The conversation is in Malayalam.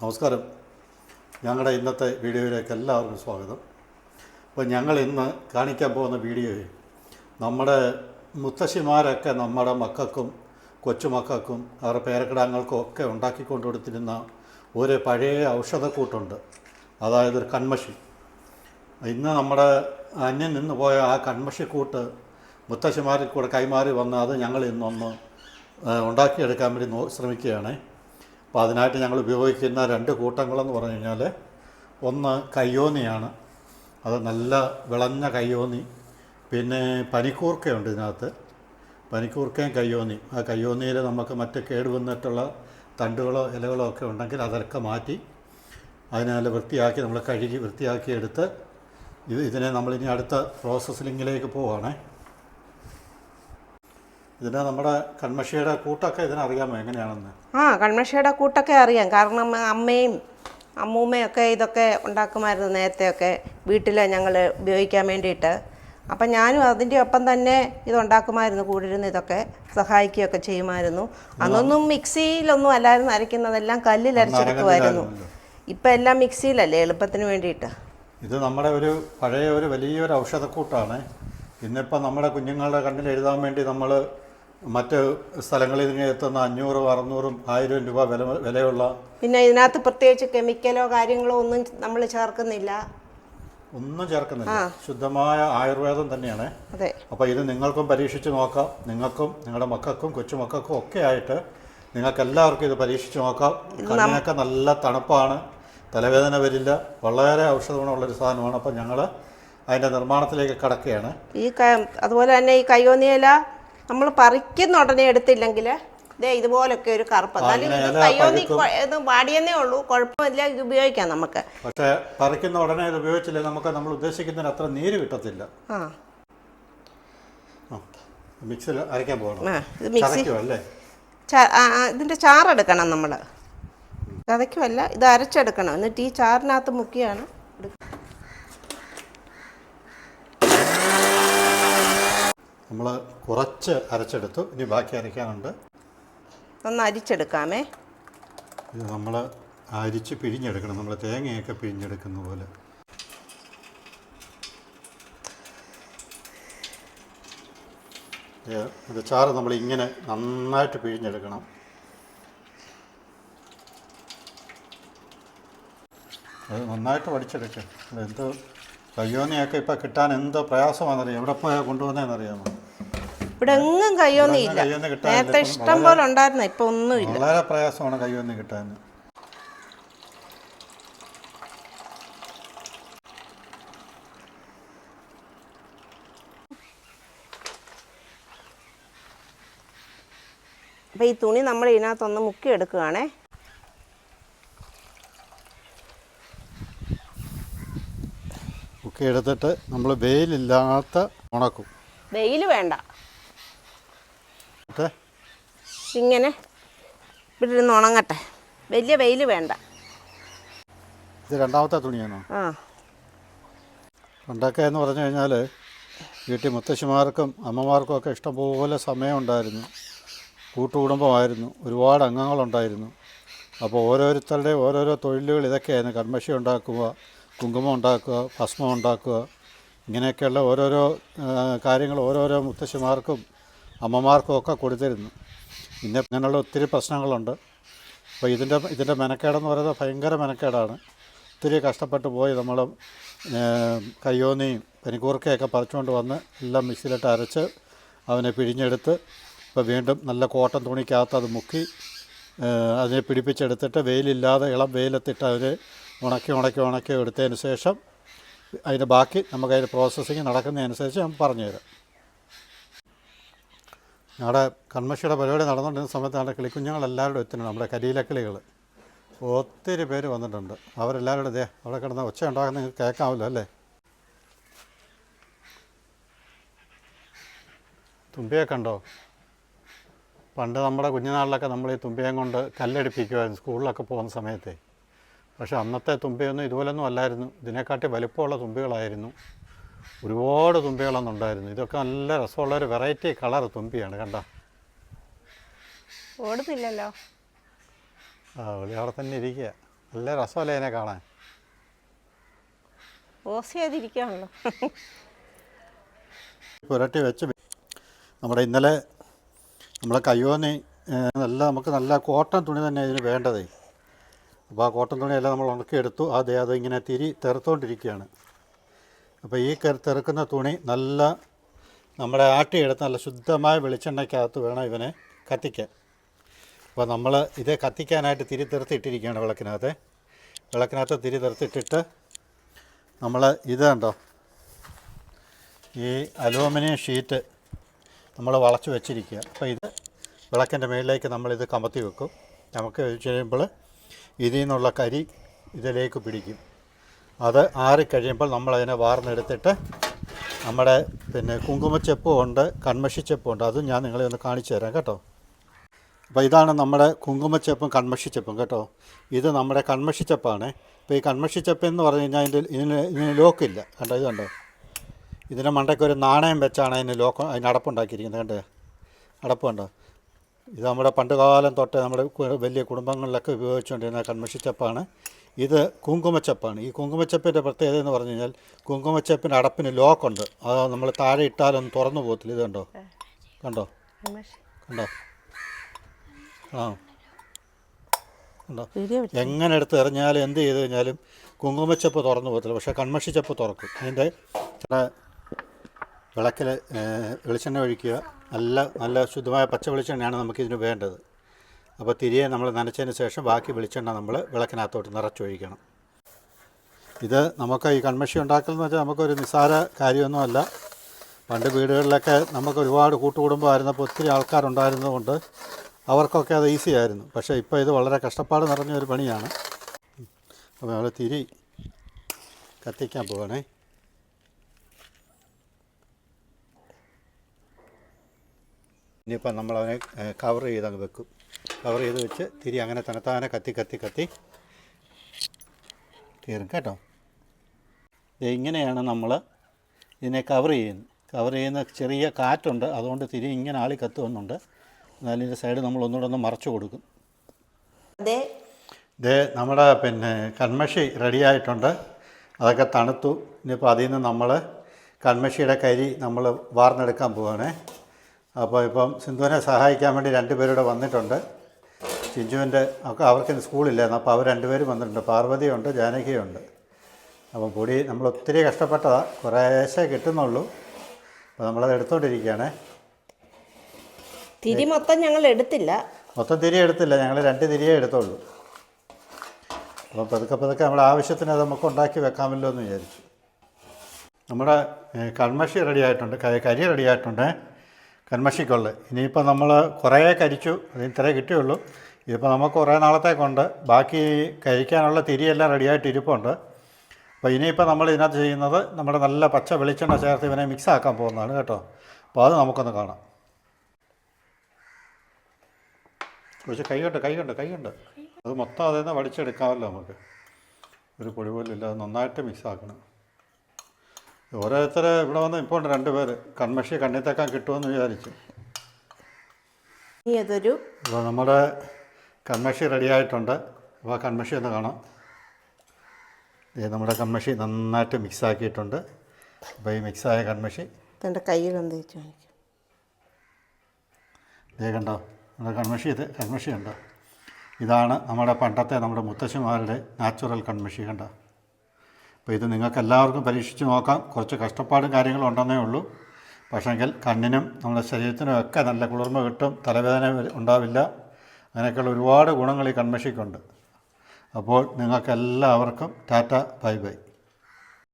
നമസ്കാരം. ഞങ്ങളുടെ ഇന്നത്തെ വീഡിയോയിലേക്ക് എല്ലാവർക്കും സ്വാഗതം. അപ്പോൾ ഞങ്ങൾ ഇന്ന് കാണിക്കാൻ പോകുന്ന വീഡിയോയിൽ നമ്മുടെ മുത്തശ്ശിമാരൊക്കെ നമ്മുടെ മക്കൾക്കും കൊച്ചുമക്കൾക്കും അവരുടെ പേരക്കിടാങ്ങൾക്കും ഒക്കെ ഉണ്ടാക്കിക്കൊണ്ട് കൊടുത്തിരുന്ന ഒരു പഴയ ഔഷധക്കൂട്ടുണ്ട്. അതായത് ഒരു കൺമഷി. ഇന്ന് നമ്മുടെ അന്യം നിന്ന് പോയ ആ കൺമഷിക്കൂട്ട് മുത്തശ്ശിമാരിൽ കൂടെ കൈമാറി വന്ന അത് ഞങ്ങൾ ഇന്നൊന്ന് ഉണ്ടാക്കിയെടുക്കാൻ വേണ്ടി ശ്രമിക്കുകയാണ്. അപ്പോൾ അതിനായിട്ട് ഞങ്ങൾ ഉപയോഗിക്കുന്ന രണ്ട് കൂട്ടങ്ങളെന്ന് പറഞ്ഞു കഴിഞ്ഞാൽ ഒന്ന് കയ്യോന്നിയാണ്. അത് നല്ല വിളഞ്ഞ കയ്യോന്നി പിന്നെ പനിക്കൂർക്കയുണ്ട് ഇതിനകത്ത്. പനിക്കൂർക്കയും കയ്യോന്നി. ആ കയ്യോന്നിയിൽ നമുക്ക് മറ്റ് കേടുവന്നിട്ടുള്ള തണ്ടുകളോ ഇലകളോ ഒക്കെ ഉണ്ടെങ്കിൽ അതൊക്കെ മാറ്റി അതിനെ വൃത്തിയാക്കി നമ്മൾ കഴുകി വൃത്തിയാക്കി എടുത്ത് ഇത് ഇതിനെ നമ്മളിനി അടുത്ത പ്രോസസ്സിങ്ങിലേക്ക് പോവുകയാണേ. ഇതിന് നമ്മുടെ കൺമഷിയുടെ കൂട്ടൊക്കെ ഇതിനറിയാമോ എങ്ങനെയാണെന്ന്? ആ കൺമഷിയുടെ കൂട്ടൊക്കെ അറിയാം. കാരണം അമ്മയും അമ്മൂമ്മയൊക്കെ ഇതൊക്കെ ഉണ്ടാക്കുമായിരുന്നു നേരത്തെയൊക്കെ വീട്ടിൽ ഞങ്ങൾ ഉപയോഗിക്കാൻ വേണ്ടിയിട്ട്. അപ്പം ഞാനും അതിന്റെ ഒപ്പം തന്നെ ഇതുണ്ടാക്കുമായിരുന്നു കൂടിരുന്ന് ഇതൊക്കെ സഹായിക്കുകയൊക്കെ ചെയ്യുമായിരുന്നു. അന്നൊന്നും മിക്സിയിലൊന്നും അല്ലായിരുന്നു അരയ്ക്കുന്നതെല്ലാം കല്ലിൽ അരച്ചെടുക്കുമായിരുന്നു. ഇപ്പം എല്ലാം മിക്സിയിലല്ലേ എളുപ്പത്തിന് വേണ്ടിയിട്ട്. ഇത് നമ്മുടെ ഒരു പഴയ ഒരു വലിയൊരു ഔഷധക്കൂട്ടാണ്. ഇന്നിപ്പോൾ നമ്മുടെ കുഞ്ഞുങ്ങളുടെ കണ്ണിൽ എഴുതാൻ വേണ്ടി നമ്മൾ മറ്റ് സ്ഥലങ്ങളിൽ നിന്ന് എത്തുന്ന അഞ്ഞൂറും അറുന്നൂറും ആയിരം രൂപ വില വിലയുള്ള പിന്നെ ഇതിനകത്ത് പ്രത്യേകിച്ച് കെമിക്കലോ കാര്യങ്ങളോ ഒന്നും നമ്മൾ ചേർക്കുന്നില്ല. ഒന്നും ചേർക്കുന്നില്ല. ശുദ്ധമായ ആയുർവേദം തന്നെയാണ്. അതെ. അപ്പോൾ ഇത് നിങ്ങൾക്കും പരീക്ഷിച്ച് നോക്കാം. നിങ്ങൾക്കും നിങ്ങളുടെ മക്കൾക്കും കൊച്ചുമക്കൾക്കും ഒക്കെ ആയിട്ട് നിങ്ങൾക്ക് എല്ലാവർക്കും ഇത് പരീക്ഷിച്ച് നോക്കാം. കണ്ണിനൊക്കെ നല്ല തണുപ്പാണ്. തലവേദന വരില്ല. വളരെ ഔഷധഗുണമുള്ളൊരു സാധനമാണ്. അപ്പോൾ ഞങ്ങൾ അതിന്റെ നിർമ്മാണത്തിലേക്ക് കടക്കുകയാണ്. ഈ അതുപോലെ തന്നെ ഈ കയ്യോന്നിയില നമ്മൾ പറിക്കുന്ന ഉടനെ എടുത്തില്ലെങ്കിൽ ദേ ഇതുപോലൊക്കെ ഒരു കറുപ്പ്. എന്നാലും ഇത് കയ്യോന്നി. ഇത് വാടിയെന്നേ ഉള്ളൂ. കുഴപ്പമില്ല ഇത് ഉപയോഗിക്കാം നമുക്ക്. പക്ഷേ പറിക്കുന്ന ഉടനെ ഇത് ഉപയോഗിച്ചില്ല നമുക്ക് നമ്മൾ ഉദ്ദേശിക്കുന്നതിന് അത്ര നീര് കിട്ടത്തില്ല. ആ. മിക്സിയിൽ അരയ്ക്കാൻ പോകണം. ഇത് മിക്സി അല്ലേ? ഇതിന്റെ ചാറെടുക്കണം നമ്മൾ കഥയ്ക്കുമല്ല ഇത് അരച്ചെടുക്കണം. എന്നിട്ട് ഈ ചാറിനകത്ത് മുക്കിയാണ് എടുക്കുക. നമ്മൾ കുറച്ച് അരച്ചെടുത്തു. ഇനി ബാക്കി അരയ്ക്കാനുണ്ട്. ഒന്ന് അരിച്ചെടുക്കാമേ. ഇത് നമ്മൾ അരിച്ച് പിഴിഞ്ഞെടുക്കണം. നമ്മൾ തേങ്ങയൊക്കെ പിഴിഞ്ഞെടുക്കുന്ന പോലെ. ഇത് ചാറ് നമ്മൾ ഇങ്ങനെ നന്നായിട്ട് പിഴിഞ്ഞെടുക്കണം. അത് നന്നായിട്ട് വടിച്ചെടുക്കുക എന്തോ കയ്യോന്നിയൊക്കെ ഇപ്പം കിട്ടാൻ എന്തോ പ്രയാസമാണെന്നറിയാം. എവിടെ പോയാൽ കൊണ്ടുവന്നതെന്നറിയാമോ ഇവിടെ എങ്ങും കയ്യൊന്നിയില്ല. ഇല്ല നേരത്തെ ഇഷ്ടം പോലെ ഉണ്ടായിരുന്നു ഇപ്പൊ ഒന്നുമില്ല. വളരെ പ്രയാസമാണ് കയ്യോന്നി കിട്ടാൻ. അപ്പം ഈ തുണി നമ്മൾ ഇതിനകത്തൊന്ന് മുക്കി എടുക്കുകയാണേ ഒക്കെ എടുത്തിട്ട് നമ്മൾ വെയിലില്ലാത്ത ഉണക്കും. വെയിൽ വേണ്ട. ഇങ്ങനെ ഇവിടെ ഇരുന്ന് ഉണങ്ങട്ടെ. വലിയ വെയിൽ വേണ്ട. ഇത് രണ്ടാമത്തെ തുണിയാണോ? ആ. പണ്ടൊക്കെ എന്ന് പറഞ്ഞു കഴിഞ്ഞാൽ വീട്ടിൽ മുത്തശ്ശിമാർക്കും അമ്മമാർക്കും ഒക്കെ ഇഷ്ടംപോലെ സമയമുണ്ടായിരുന്നു. കൂട്ടുകുടുംബമായിരുന്നു. ഒരുപാട് അംഗങ്ങളുണ്ടായിരുന്നു. അപ്പോൾ ഓരോരുത്തരുടെയും ഓരോരോ തൊഴിലുകൾ ഇതൊക്കെയായിരുന്നു കൺമശി ഉണ്ടാക്കുക. കുങ്കുമം ഉണ്ടാക്കുക ഭസ്മം ഉണ്ടാക്കുക ഇങ്ങനെയൊക്കെയുള്ള ഓരോരോ കാര്യങ്ങൾ ഓരോരോ മുത്തശ്ശിമാർക്കും അമ്മമാർക്കും ഒക്കെ കൊടുത്തിരുന്നു. പിന്നെ ഇങ്ങനെയുള്ള ഒത്തിരി പ്രശ്നങ്ങളുണ്ട്. അപ്പോൾ ഇതിന്റെ ഇതിന്റെ മെനക്കേടെന്ന് പറയുന്നത് ഭയങ്കര മെനക്കേടാണ്. ഒത്തിരി കഷ്ടപ്പെട്ട് പോയി നമ്മൾ കയ്യോന്നിയും പനിക്കൂർക്കയൊക്കെ പറിച്ചുകൊണ്ട് വന്ന് എല്ലാം മിക്സിയിലിട്ട് അരച്ച് അവനെ പിഴിഞ്ഞെടുത്ത് ഇപ്പോൾ വീണ്ടും നല്ല കോട്ടൺ തുണിക്കകത്ത് അത് മുക്കി അതിനെ പിടിപ്പിച്ചെടുത്തിട്ട് വെയിലില്ലാതെ ഇളം വെയിലത്തിട്ട് അതിനെ ഉണക്കി ഉണക്കി ഉണക്കി എടുത്തതിന് ശേഷം അതിന്റെ ബാക്കി നമുക്ക് അതിന്റെ പ്രോസസ്സിങ് നടക്കുന്നതനുസരിച്ച് ഞാൻ പറഞ്ഞുതരാം. ഞങ്ങളുടെ കൺമഷിയുടെ പരിപാടി നടന്നുകൊണ്ടിരുന്ന സമയത്ത് ഞങ്ങളുടെ കിളിക്കുഞ്ഞുങ്ങളെല്ലാവരും എത്തുന്നുണ്ട് നമ്മുടെ കരിയിലക്കിളികൾ ഒത്തിരി പേര് വന്നിട്ടുണ്ട്. അവരെല്ലാവരും ദേ അവിടെ കിടന്ന ഒച്ച ഉണ്ടാക്കുന്ന നിങ്ങൾക്ക് കേൾക്കാമല്ലോ അല്ലേ? തുമ്പിയൊക്കെ ഉണ്ടോ? പണ്ട് നമ്മുടെ കുഞ്ഞുനാളിലൊക്കെ നമ്മൾ ഈ തുമ്പിയം കൊണ്ട് കല്ലടിപ്പിക്കുമായിരുന്നു സ്കൂളിലൊക്കെ പോകുന്ന സമയത്തെ. പക്ഷേ അന്നത്തെ തുമ്പയൊന്നും ഇതുപോലൊന്നും അല്ലായിരുന്നു. ഇതിനെക്കാട്ടി വലിപ്പമുള്ള തുമ്പികളായിരുന്നു. ഒരുപാട് തുമ്പികളൊന്നുണ്ടായിരുന്നു. ഇതൊക്കെ നല്ല രസമുള്ള ഒരു വെറൈറ്റി കളർ തുമ്പിയാണ് കണ്ട? ഓടുന്നില്ലല്ലോ. ആ വിളി അവിടെ തന്നെ ഇരിക്കുക. നല്ല രസമല്ലേ ഇതിനെ കാണാൻ? പുരട്ടി വെച്ച് നമ്മുടെ ഇന്നലെ നമ്മളെ കയ്യോന്നി നല്ല നമുക്ക് നല്ല കോട്ടൺ തുണി തന്നെ ഇതിന് വേണ്ടതേ. അപ്പോൾ ആ കോട്ടൺ തുണിയെല്ലാം നമ്മൾ ഉണക്കിയെടുത്തു. അതേ അതിങ്ങനെ തിരി തെറുത്തോണ്ടിരിക്കുകയാണ്. അപ്പോൾ ഈ തെറുക്കുന്ന തുണി നല്ല നമ്മുടെ ആട്ടിയെടുത്ത് നല്ല ശുദ്ധമായ വെളിച്ചെണ്ണയ്ക്കകത്ത് വേണം ഇവനെ കത്തിക്കാൻ. അപ്പോൾ നമ്മൾ ഇത് കത്തിക്കാനായിട്ട് തിരി തെറുത്തിട്ടിരിക്കുകയാണ് വിളക്കിനകത്ത്. വിളക്കിനകത്ത് തിരി തെറുത്തിട്ടിട്ട് നമ്മൾ ഇത് കണ്ടോ? ഈ അലൂമിനിയം ഷീറ്റ് നമ്മൾ വളച്ച് വെച്ചിരിക്കുക അപ്പോൾ ഇത് വിളക്കിന്റെ മുകളിലേക്ക് നമ്മളിത് കമത്തി വെക്കും. നമുക്ക് ചെയ്യുമ്പോൾ ഇതിൽ നിന്നുള്ള കരി ഇതിലേക്ക് പിടിക്കും. അത് ആറിക്കഴിയുമ്പോൾ നമ്മളതിനെ വാർന്നെടുത്തിട്ട് നമ്മുടെ പിന്നെ കുങ്കുമച്ചെപ്പും ഉണ്ട് കൺമഷിച്ചെപ്പും ഉണ്ട്. അതും ഞാൻ നിങ്ങളെ ഒന്ന് കാണിച്ചു തരാം കേട്ടോ. അപ്പോൾ ഇതാണ് നമ്മുടെ കുങ്കുമച്ചെപ്പും കൺമഷിച്ചെപ്പും കേട്ടോ. ഇത് നമ്മുടെ കൺമഷിച്ചെപ്പാണ്. ഇപ്പോൾ ഈ കൺമഷിച്ചെപ്പ് എന്ന് പറഞ്ഞു കഴിഞ്ഞാൽ ഇതിന്റെ ഇതിന് ഇതിന് ലോക്കില്ല. കണ്ടോ ഇത് കണ്ടോ? ഇതിന് മണ്ടയ്ക്ക് ഒരു നാണയം വെച്ചാണ് അതിന് ലോക്ക് അതിന് അടപ്പുണ്ടാക്കിയിരിക്കുന്നത്. കണ്ടേ? അടപ്പ് കണ്ടോ? ഇത് നമ്മുടെ പണ്ട് കാലം തൊട്ട് നമ്മുടെ വലിയ കുടുംബങ്ങളിലൊക്കെ ഉപയോഗിച്ചുകൊണ്ടിരുന്ന കൺമഷിച്ചപ്പാണ്. ഇത് കുങ്കുമച്ചപ്പാണ്. ഈ കുങ്കുമച്ചപ്പിന്റെ പ്രത്യേകത എന്ന് പറഞ്ഞു കഴിഞ്ഞാൽ കുങ്കുമച്ചപ്പിന്റെ അടപ്പിന് ലോക്കുണ്ട്. അത് നമ്മൾ താഴെ ഇട്ടാലൊന്നും തുറന്നു പോകത്തില്ല. ഇത് കണ്ടോ? കണ്ടോ? കണ്ടോ? ആ. കണ്ടോ? എങ്ങനെ എടുത്ത് എറിഞ്ഞാലും എന്ത് ചെയ്ത് കഴിഞ്ഞാലും കുങ്കുമച്ചപ്പ് തുറന്നു പോകത്തില്ല. പക്ഷേ കൺമഷിച്ചപ്പ് തുറക്കും. അതിന്റെ ചില വിളക്കിൽ വെളിച്ചെണ്ണ ഒഴിക്കുക. നല്ല നല്ല ശുദ്ധമായ പച്ച വെളിച്ചെണ്ണയാണ് നമുക്കിതിന് വേണ്ടത്. അപ്പോൾ തിരിയെ നമ്മൾ നനച്ചതിന് ശേഷം ബാക്കി വെളിച്ചെണ്ണ നമ്മൾ വിളക്കിനകത്തോട്ട് നിറച്ചൊഴിക്കണം. ഇത് നമുക്ക് ഈ കൺമഷി ഉണ്ടാക്കലെന്ന് വെച്ചാൽ നമുക്കൊരു നിസ്സാര കാര്യമൊന്നുമല്ല. പണ്ട് വീടുകളിലൊക്കെ നമുക്ക് ഒരുപാട് കൂട്ടുകുടുംബമായിരുന്നപ്പോൾ ഒത്തിരി ആൾക്കാരുണ്ടായിരുന്നതുകൊണ്ട് അവർക്കൊക്കെ അത് ഈസി ആയിരുന്നു. പക്ഷേ ഇപ്പോൾ ഇത് വളരെ കഷ്ടപ്പാട് നിറഞ്ഞ ഒരു പണിയാണ്. അപ്പോൾ നമ്മൾ തിരി കത്തിക്കാൻ പോവാണേ. ഇനിയിപ്പോൾ നമ്മളവനെ കവർ ചെയ്ത് അങ്ങ് വെക്കും. കവർ ചെയ്ത് വെച്ച് തിരി അങ്ങനെ തനത്താനെ കത്തി കത്തി കത്തി. തീരും കേട്ടോ. ഇങ്ങനെയാണ് നമ്മൾ ഇതിനെ കവർ ചെയ്യുന്നത്. കവർ ചെയ്യുന്ന ചെറിയ കാറ്റുണ്ട്. അതുകൊണ്ട് തിരി ഇങ്ങനെ ആളി കത്തുവന്നുണ്ട് എന്നാലും ഇതിന്റെ സൈഡ് നമ്മൾ ഒന്നുകൂടെ ഒന്ന് മറച്ചു കൊടുക്കും. ദേ. ഇത് നമ്മുടെ പിന്നെ കൺമഷി റെഡിയായിട്ടുണ്ട് അതൊക്കെ തണുത്തു. ഇനിയിപ്പോൾ അതിൽ നിന്ന് നമ്മൾ കൺമഷിയുടെ കരി നമ്മൾ വാർന്നെടുക്കാൻ പോവുകയാണേ അപ്പോൾ ഇപ്പം സിന്ധുവിനെ സഹായിക്കാൻ വേണ്ടി രണ്ടുപേരൂടെ വന്നിട്ടുണ്ട്. ചിഞ്ചുവിന്റെ ഒക്കെ അവർക്ക് സ്കൂളില്ലായിരുന്നു. അപ്പോൾ അവർ രണ്ടുപേരും വന്നിട്ടുണ്ട്. പാർവതിയുണ്ട് ജാനകിയുണ്ട്. അപ്പം പൊടി നമ്മൾ ഒത്തിരി കഷ്ടപ്പെട്ടതാണ് കുറേശ്ശെ കിട്ടുന്നുള്ളൂ. അപ്പോൾ നമ്മളത് എടുത്തോണ്ടിരിക്കുകയാണേ. തിരി മൊത്തം ഞങ്ങൾ എടുത്തില്ല. മൊത്തം തിരി എടുത്തില്ല. ഞങ്ങൾ രണ്ട് തിരിയേ എടുത്തുള്ളൂ. അപ്പോൾ പതുക്കെ പതുക്കെ നമ്മുടെ ആവശ്യത്തിന് അത് നമുക്ക് ഉണ്ടാക്കി വെക്കാമല്ലോ എന്ന് വിചാരിച്ചു. നമ്മുടെ കൺമഷി റെഡി ആയിട്ടുണ്ട് കരി റെഡി ആയിട്ടുണ്ട് കൺമഷിക്കുള്ള ഇനിയിപ്പോൾ നമ്മൾ കുറേ കരിച്ചു അത് ഇത്രേ കിട്ടിയുള്ളൂ. ഇതിപ്പോൾ നമുക്ക് കുറേ നാളത്തേക്കുണ്ട്. ബാക്കി കഴിക്കാനുള്ള തിരിയെല്ലാം റെഡിയായിട്ട് ഇരിപ്പുണ്ട്. അപ്പോൾ ഇനിയിപ്പോൾ നമ്മൾ ഇതിനകത്ത് ചെയ്യുന്നത് നമ്മുടെ നല്ല പച്ച വെളിച്ചെണ്ണ ചേർത്ത് ഇവനെ മിക്സ് ആക്കാൻ പോകുന്നതാണ് കേട്ടോ. അപ്പോൾ അത് നമുക്കൊന്ന് കാണാം. കുറച്ച് കൈയുണ്ട് കൈയുണ്ട് കൈയുണ്ട് അത് മൊത്തം അതിൽ നിന്ന് വടിച്ചെടുക്കാമല്ലോ നമുക്ക്. ഒരു പൊടി പോലും ഇല്ല നന്നായിട്ട് മിക്സ് ആക്കണം. ഓരോരുത്തർ ഇവിടെ വന്ന് ഇപ്പോൾ ഉണ്ട് രണ്ട് പേര്. കൺമഷി കണ്ണിൽ തേക്കാൻ കിട്ടുമെന്ന് വിചാരിച്ചു. ഇനി അതൊരു അപ്പോൾ നമ്മുടെ കൺമഷി റെഡി ആയിട്ടുണ്ട്. അപ്പോൾ ആ കൺമഷി ഒന്ന് കാണാം. ഇത് നമ്മുടെ കൺമഷി നന്നായിട്ട് മിക്സ് ആക്കിയിട്ടുണ്ട്. അപ്പോൾ ഈ മിക്സായ കൺമഷി എന്റെ കയ്യിൽ തേച്ച് ഇതേ കണ്ടോ? നമ്മുടെ കൺമഷി ഇത് കൺമഷി ഉണ്ടോ ഇതാണ് നമ്മുടെ പണ്ടത്തെ നമ്മുടെ മുത്തശ്ശിമാരുടെ നാച്ചുറൽ കൺമഷി കണ്ടോ? അപ്പോൾ ഇത് നിങ്ങൾക്ക് എല്ലാവർക്കും പരീക്ഷിച്ച് നോക്കാം. കുറച്ച് കഷ്ടപ്പാടും കാര്യങ്ങളും ഉണ്ടെന്നേ ഉള്ളൂ. പക്ഷേങ്കിൽ കണ്ണിനും നമ്മുടെ ശരീരത്തിനും ഒക്കെ നല്ല കുളിർമ കിട്ടും. തലവേദന ഉണ്ടാവില്ല. അങ്ങനെയൊക്കെയുള്ള ഒരുപാട് ഗുണങ്ങൾ ഈ കൺമഷിക്കുണ്ട്. അപ്പോൾ നിങ്ങൾക്ക് എല്ലാവർക്കും ടാറ്റ ബൈ ബൈ.